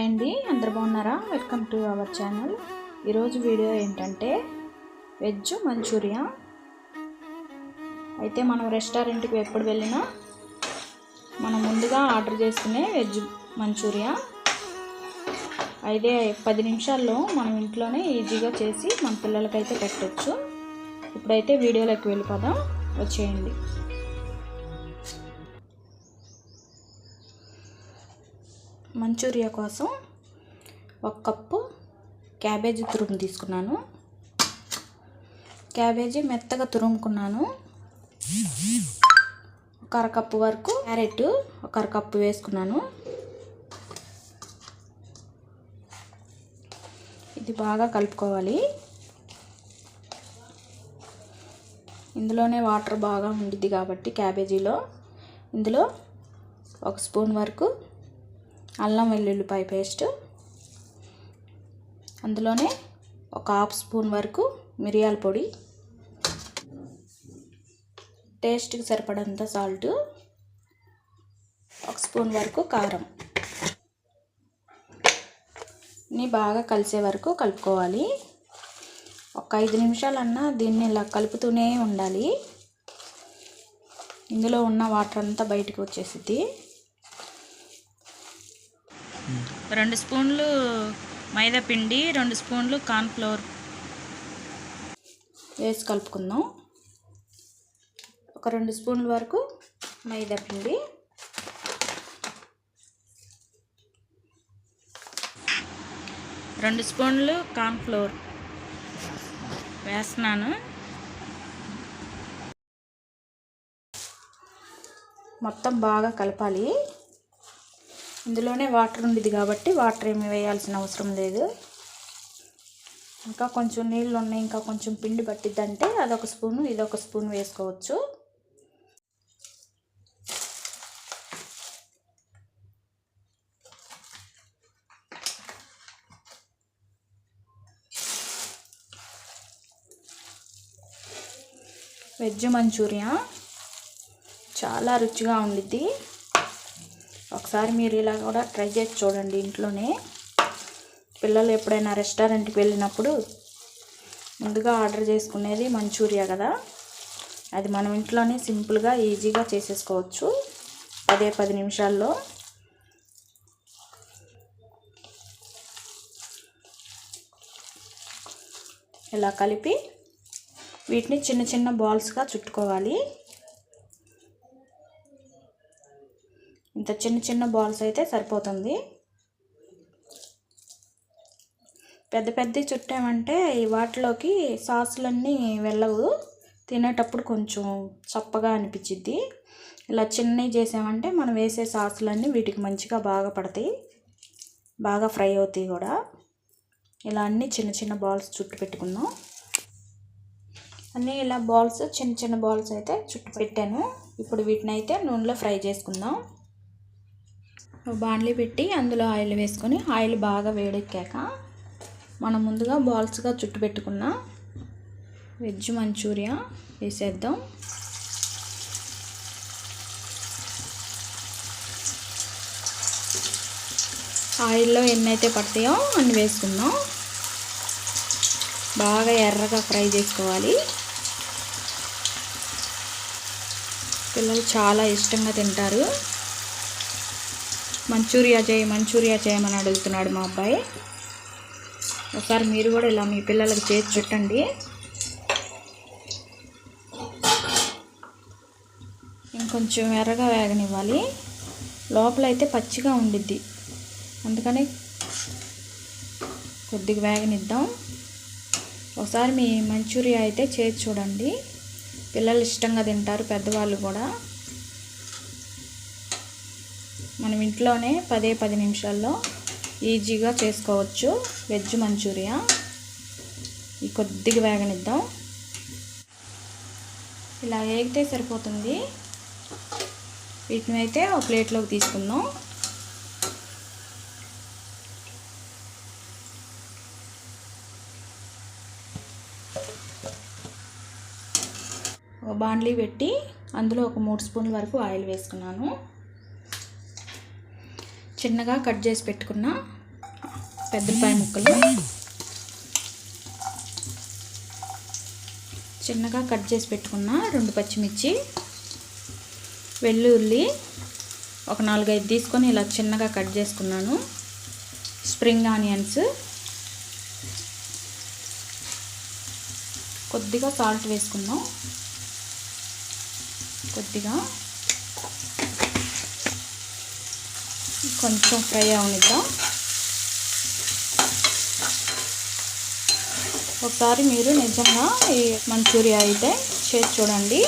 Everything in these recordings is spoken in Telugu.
హాయ్ అండి. అందరు బాగున్నారా? వెల్కమ్ టు అవర్ ఛానల్ ఈరోజు వీడియో ఏంటంటే వెజ్ మంచూరియా. అయితే మనం రెస్టారెంట్కి ఎప్పుడు వెళ్ళినా మనం ముందుగా ఆర్డర్ చేసుకునే వెజ్ మంచూరియా. అయితే పది నిమిషాల్లో మనం ఇంట్లోనే ఈజీగా చేసి మన పిల్లలకైతే పెట్టచ్చు. ఇప్పుడైతే వీడియోలోకి వెళ్ళిపోదాం. వచ్చేయండి. మంచూరియా కోసం ఒక కప్పు క్యాబేజీ తురుము తీసుకున్నాను. క్యాబేజీ మెత్తగా తురుముకున్నాను. ఒక అరకప్పు వరకు క్యారెట్ ఒక అరకప్పు వేసుకున్నాను. ఇది బాగా కలుపుకోవాలి. ఇందులోనే వాటర్ బాగా ఉండిద్ది కాబట్టి క్యాబేజీలో. ఇందులో ఒక స్పూన్ వరకు అల్లం వెల్లుల్లిపాయ పేస్ట్. అందులోనే ఒక హాఫ్ స్పూన్ వరకు మిరియాల పొడి. టేస్ట్కి సరిపడంత సాల్ట్. ఒక స్పూన్ వరకు కారం. ని బాగా కలిసే వరకు కలుపుకోవాలి. ఒక ఐదు నిమిషాలన్నా దీన్ని ఇలా కలుపుతూనే ఉండాలి. ఇందులో ఉన్న వాటర్ అంతా బయటకు వచ్చేసిద్ది. రెండు స్పూన్లు మైదా పిండి రెండు స్పూన్లు కార్న్ఫ్లోర్. వేసి కలుపుకుందాం. ఒక రెండు స్పూన్ల వరకు మైదా పిండి. రెండు స్పూన్లు కార్న్ఫ్లోర్. వేస్తున్నాను. మొత్తం బాగా కలపాలి. ఇందులోనే వాటర్ ఉండేది కాబట్టి వాటర్ ఏమి వేయాల్సిన అవసరం లేదు. ఇంకా కొంచెం నీళ్ళు ఉన్నాయి ఇంకా కొంచెం పిండి పట్టిద్దంటే అదొక స్పూను ఇదొక స్పూన్ వేసుకోవచ్చు. వెజ్ మంచూరియా చాలా రుచిగా ఉండిద్ది. ఒకసారి మీరు ఇలా కూడా ట్రై చేసి చూడండి ఇంట్లోనే. పిల్లలు ఎప్పుడైనా రెస్టారెంట్కి వెళ్ళినప్పుడు ముందుగా ఆర్డర్ చేసుకునేది మంచూరియా కదా. అది మనం ఇంట్లోనే సింపుల్గా ఈజీగా చేసేసుకోవచ్చు. పదే పది నిమిషాల్లో. ఇలా కలిపి వీటిని చిన్న చిన్న బాల్స్గా చుట్టుకోవాలి. ఇంత చిన్న చిన్న బాల్స్ అయితే సరిపోతుంది. పెద్ద పెద్ద చుట్టామంటే ఈ వాటిలోకి సాసులన్నీ వెళ్ళవు. తినేటప్పుడు కొంచెం చప్పగా అనిపించిద్ది. ఇలా చిన్నవి చేసామంటే మనం వేసే సాసులన్నీ వీటికి మంచిగా బాగా పడతాయి. బాగా ఫ్రై అవుతాయి కూడా. ఇలా అన్నీ చిన్న చిన్న బాల్స్ చుట్టు పెట్టుకుందాం అన్నీ ఇలా బాల్స్ చిన్న చిన్న బాల్స్ అయితే చుట్టు పెట్టాను. ఇప్పుడు వీటిని అయితే నూనెలో ఫ్రై చేసుకుందాం. బాండ్లీ పెట్టి అందులో ఆయిల్ వేసుకొని ఆయిల్ బాగా వేడెక్కాక మనం ముందుగా బాల్స్గా చుట్టు పెట్టుకున్న వెజ్ మంచూరియా వేసేద్దాం. ఆయిల్లో ఎన్నైతే పడతాయో అన్ని వేసుకుందాం. బాగా ఎర్రగా ఫ్రై చేసుకోవాలి. పిల్లలు చాలా ఇష్టంగా తింటారు. మంచూరియా చేయి మంచూరియా చేయమని అడుగుతున్నాడు మా అబ్బాయి. ఒకసారి మీరు కూడా ఇలా మీ పిల్లలకు చేసి పెట్టండి. ఇంకొంచెం ఎర్రగా వేగనివ్వాలి. లోపల అయితే పచ్చిగా ఉండిద్ది. అందుకని కొద్దిగా వేగనిద్దాం. ఒకసారి మీ మంచూరియా అయితే చేసి చూడండి. పిల్లలు ఇష్టంగా తింటారు పెద్దవాళ్ళు కూడా. మనం ఇంట్లోనే పదే పది నిమిషాల్లో ఈజీగా చేసుకోవచ్చు. Veg manchurian. ఈ కొద్దిగా వేగనిద్దాం. ఇలా వేగితే సరిపోతుంది. వీటిని అయితే ఒక ప్లేట్లోకి తీసుకుందాం. ఒక బాండ్లీ పెట్టి అందులో ఒక మూడు స్పూన్ల వరకు ఆయిల్ వేసుకున్నాను. చిన్నగా కట్ చేసి పెట్టుకున్న పెద్దపాయ ముక్కలు. చిన్నగా కట్ చేసి పెట్టుకున్న రెండు పచ్చిమిర్చి వెల్లుల్లి ఒక నాలుగైదు తీసుకొని ఇలా చిన్నగా కట్ చేసుకున్నాను. Spring onions. కొద్దిగా సాల్ట్ వేసుకుందాం కొద్దిగా కొంచెం ఫ్రై అవనిద్దాం. ఒకసారి మీరు నిజంగా ఈ మంచూరియా అయితే చేసి చూడండి.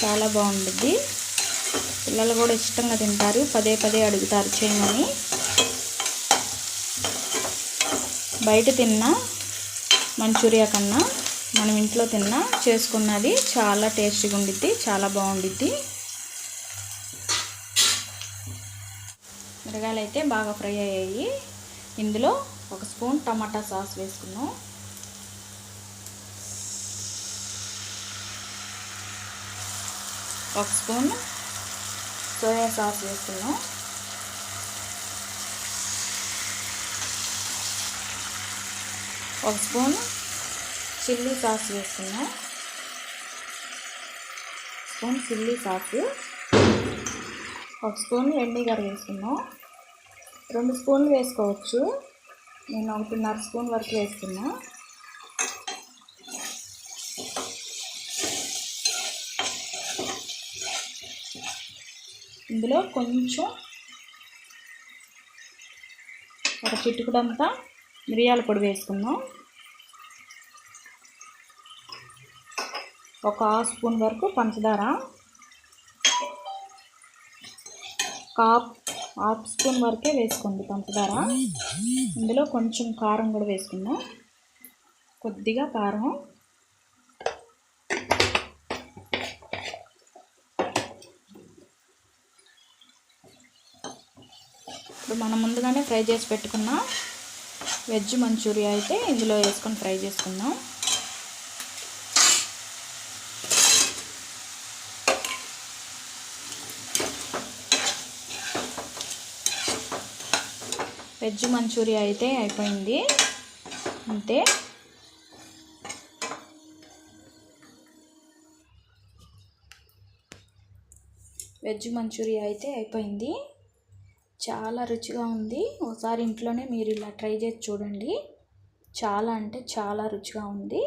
చాలా బాగుంటుంది పిల్లలు కూడా ఇష్టంగా తింటారు. పదే పదే అడుగుతారు చేయమని. బయట తిన్న మంచూరియా కన్నా మనం ఇంట్లో తిన్న చేసుకున్నది చాలా టేస్టీగా ఉండిద్ది చాలా బాగుండిద్ది. మిరగాయలు అయితే బాగా ఫ్రై అయ్యాయి. ఇందులో ఒక స్పూన్ టమాటా సాస్ వేసుకున్నాం ఒక స్పూన్ సోయా సాస్ వేసుకున్నాం ఒక స్పూన్ చిల్లీ సాస్ వేసుకున్నాం స్పూన్ చిల్లీ సాస్ ఒక స్పూన్ వెండిగర్ వేసుకున్నాం రెండు స్పూన్లు వేసుకోవచ్చు. నేను ఒకటిన్నర స్పూన్ వరకు వేసుకున్నా ఇందులో కొంచెం ఒక చిట్టుకుడంతా మిరియాల పొడి వేసుకుందాం. ఒక హాఫ్ స్పూన్ వరకు పంచదార. కాప్ హాఫ్ స్పూన్ వరకే వేసుకోండి పంచదార. ఇందులో కొంచెం కారం కూడా వేసుకుందాం. కొద్దిగా కారం. ఇప్పుడు మనం ముందుగానే ఫ్రై చేసి పెట్టుకున్న వెజ్ మంచూరియా అయితే ఇందులో వేసుకొని ఫ్రై చేసుకుందాం. వెజ్ మంచూరియా అయితే అయిపోయింది. అంతే. వెజ్ మంచూరియా అయితే అయిపోయింది. చాలా రుచిగా ఉంది. ఒకసారి ఇంట్లోనే మీరు ఇలా ట్రై చేసి చూడండి. చాలా అంటే చాలా రుచిగా ఉంది.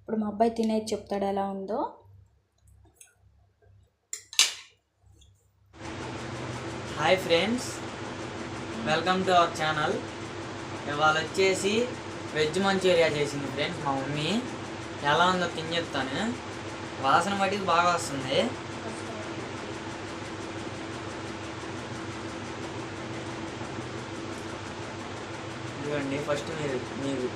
ఇప్పుడు మా అబ్బాయి తినేది చెప్తాడు ఎలా ఉందో. Hi friends. Welcome to our channel ఇవాళ వచ్చేసి వెజ్ మంచూరియా చేసింది ఫ్రెండ్స్ మా మమ్మీ. ఎలా ఉందో తిని చెప్తాను. వాసన మటుకు బాగా వస్తుంది. ఇదిగోండి ఫస్ట్ మీరు మీరు.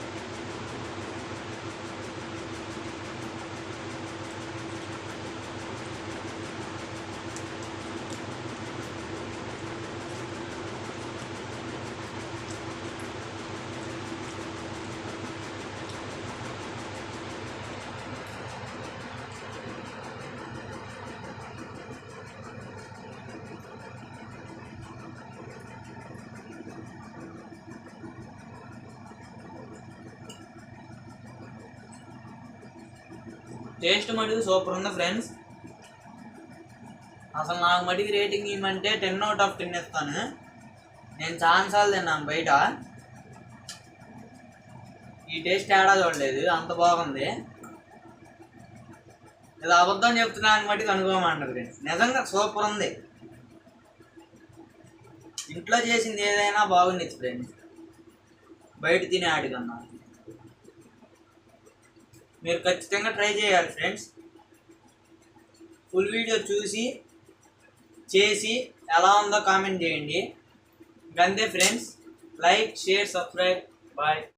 టేస్ట్ మటుకు సూపర్ ఉంది ఫ్రెండ్స్. అసలు నాకు మటుకు రేటింగ్ ఇవ్వమంటే టెన్ అవుట్ ఆఫ్ టెన్ ఇస్తాను. నేను ఛాన్సాలు తిన్నాను బయట. ఈ టేస్ట్ ఏడా చూడలేదు అంత బాగుంది. ఇది అబద్ధం చెప్తున్నాను మటుకు అనుకోమంటారు ఫ్రెండ్స్. నిజంగా సూపర్ ఉంది. ఇంట్లో చేసింది ఏదైనా బాగుంది ఫ్రెండ్స్. బయట తినే ఆడికన్నా మీరు ఖచ్చితంగా ట్రై చేయాలి ఫ్రెండ్స్. ఫుల్ వీడియో చూసి చేసి ఎలా ఉందో కామెంట్ చేయండి. గందే friends. Like share subscribe. Bye.